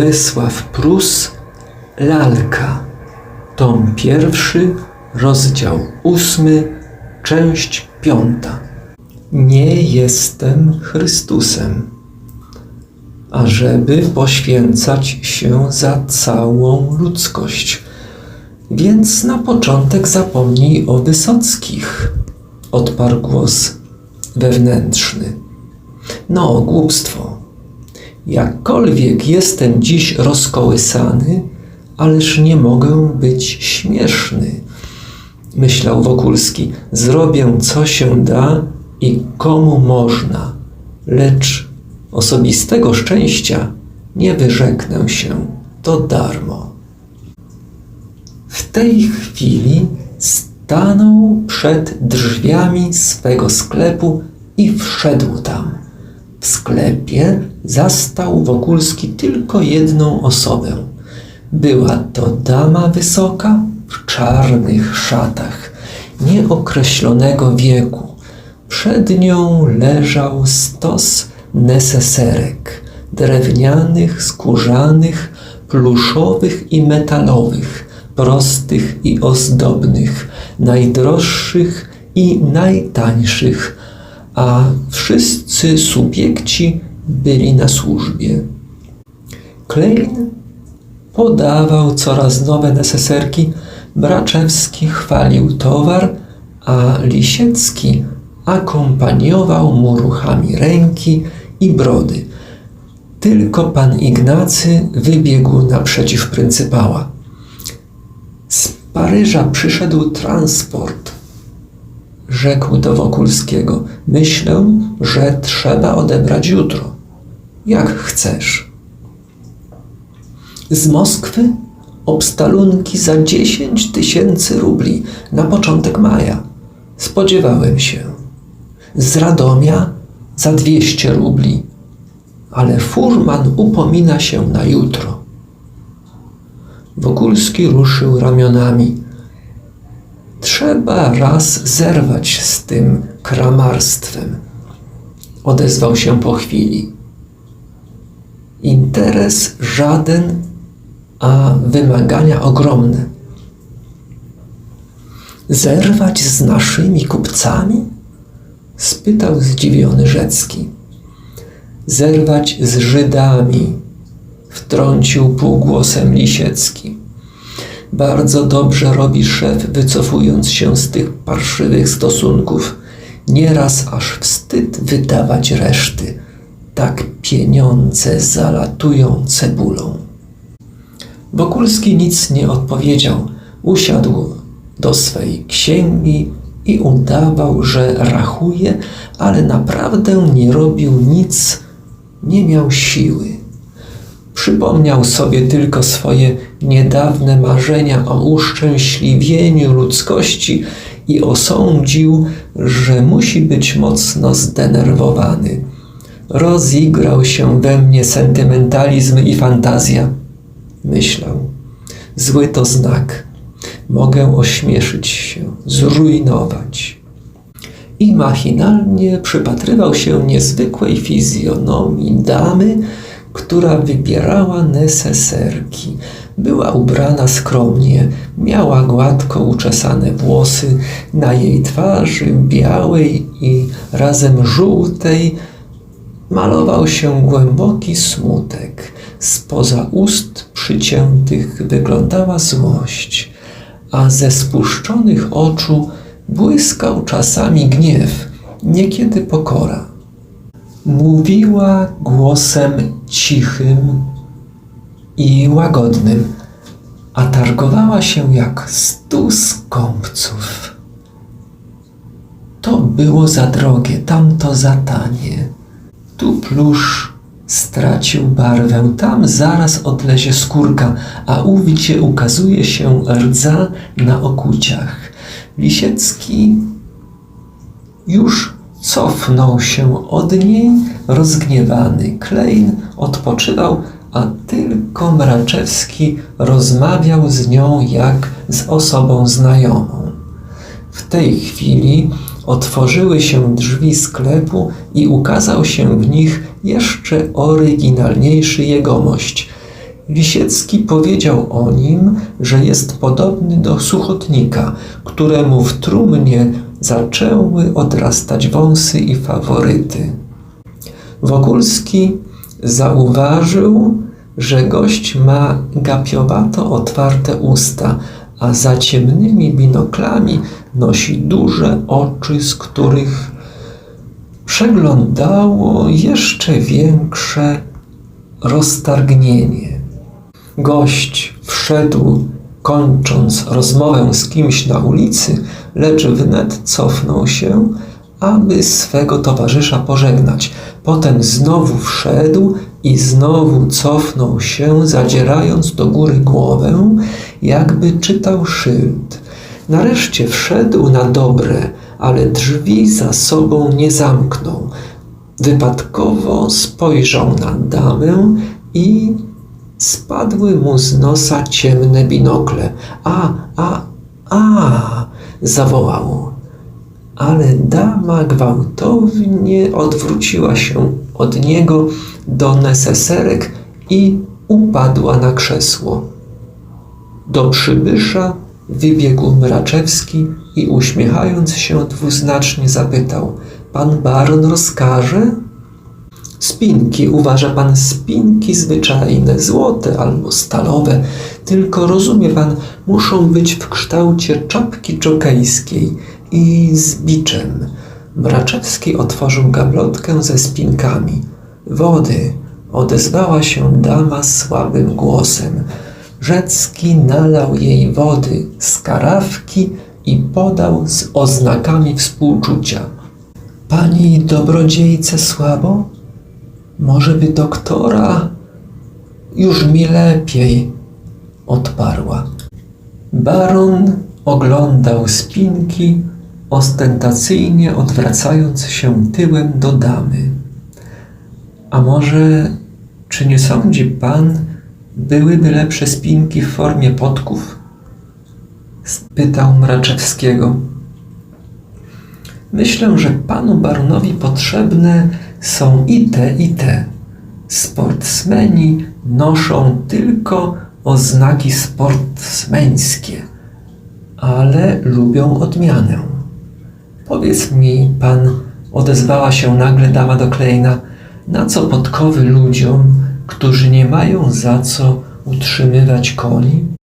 Bolesław Prus Lalka Tom pierwszy, rozdział ósmy, część piąta Nie jestem Chrystusem, ażeby poświęcać się za całą ludzkość. Więc na początek zapomnij o Wysockich, odparł głos wewnętrzny. No, głupstwo. Jakkolwiek jestem dziś rozkołysany, ależ nie mogę być śmieszny. Myślał Wokulski, zrobię co się da i komu można, lecz osobistego szczęścia nie wyrzeknę się, to darmo. W tej chwili stanął przed drzwiami swego sklepu i wszedł tam. W sklepie zastał Wokulski tylko jedną osobę. Była to dama wysoka w czarnych szatach, nieokreślonego wieku. Przed nią leżał stos neseserek, drewnianych, skórzanych, pluszowych i metalowych, prostych i ozdobnych, najdroższych i najtańszych, a wszyscy subiekci byli na służbie. Klein podawał coraz nowe neseserki, Braczewski chwalił towar, a Lisiecki akompaniował mu ruchami ręki i brody. Tylko pan Ignacy wybiegł naprzeciw pryncypała. Z Paryża przyszedł transport, rzekł do Wokulskiego. Myślę, że trzeba odebrać jutro. Jak chcesz. Z Moskwy obstalunki za dziesięć tysięcy rubli na początek maja. Spodziewałem się. Z Radomia za dwieście rubli, ale furman upomina się na jutro. Wokulski ruszył ramionami. Trzeba raz zerwać z tym kramarstwem. Odezwał się po chwili. Interes żaden, a wymagania ogromne. Zerwać z naszymi kupcami? spytał zdziwiony Rzecki. Zerwać z Żydami, wtrącił półgłosem Lisiecki. Bardzo dobrze robi szef, wycofując się z tych parszywych stosunków. Nieraz aż wstyd wydawać reszty. Tak pieniądze zalatują cebulą. Wokulski nic nie odpowiedział. Usiadł do swej księgi i udawał, że rachuje, ale naprawdę nie robił nic, nie miał siły. Przypomniał sobie tylko swoje niedawne marzenia o uszczęśliwieniu ludzkości i osądził, że musi być mocno zdenerwowany. Rozigrał się we mnie sentymentalizm i fantazja. Myślał, zły to znak. Mogę ośmieszyć się, zrujnować. I machinalnie przypatrywał się niezwykłej fizjonomii damy, która wybierała neseserki. Była ubrana skromnie, miała gładko uczesane włosy, na jej twarzy białej i razem żółtej malował się głęboki smutek. Spoza ust przyciętych wyglądała złość, a ze spuszczonych oczu błyskał czasami gniew, niekiedy pokora. Mówiła głosem cichym i łagodnym, a targowała się jak stu skąpców. To było za drogie, tamto za tanie. Tu plusz stracił barwę, tam zaraz odlezie skórka, a ówdzie ukazuje się rdza na okuciach. Lisiecki już cofnął się od niej rozgniewany. Klein odpoczywał, a tylko Mraczewski rozmawiał z nią jak z osobą znajomą. W tej chwili otworzyły się drzwi sklepu i ukazał się w nich jeszcze oryginalniejszy jegomość. Lisiecki powiedział o nim, że jest podobny do suchotnika, któremu w trumnie zaczęły odrastać wąsy i faworyty. Wokulski zauważył, że gość ma gapiowato otwarte usta, a za ciemnymi binoklami nosi duże oczy, z których przeglądało jeszcze większe roztargnienie. Gość wszedł, kończąc rozmowę z kimś na ulicy, lecz wnet cofnął się, aby swego towarzysza pożegnać. Potem znowu wszedł i znowu cofnął się, zadzierając do góry głowę, jakby czytał szyld. Nareszcie wszedł na dobre, ale drzwi za sobą nie zamknął. Wypadkowo spojrzał na damę i spadły mu z nosa ciemne binokle. A, a, a! zawołał. Ale dama gwałtownie odwróciła się od niego do neseserek i upadła na krzesło. Do przybysza wybiegł Mraczewski i uśmiechając się dwuznacznie zapytał: Pan baron rozkaże? Spinki, uważa pan, spinki zwyczajne, złote albo stalowe, tylko rozumie pan, muszą być w kształcie czapki czokejskiej i z biczem. Mraczewski otworzył gablotkę ze spinkami. Wody, odezwała się dama słabym głosem. Rzecki nalał jej wody z karawki i podał z oznakami współczucia. Pani dobrodziejce słabo? Może by doktora? Już mi lepiej, odparła. Baron oglądał spinki, ostentacyjnie odwracając się tyłem do damy. A może, czy nie sądzi pan, byłyby lepsze spinki w formie podków? spytał Mraczewskiego. Myślę, że panu baronowi potrzebne są i te, i te. Sportsmeni noszą tylko oznaki sportsmeńskie, ale lubią odmianę. Powiedz mi, pan, odezwała się nagle dama do Klejna, na co podkowy ludziom, którzy nie mają za co utrzymywać koni?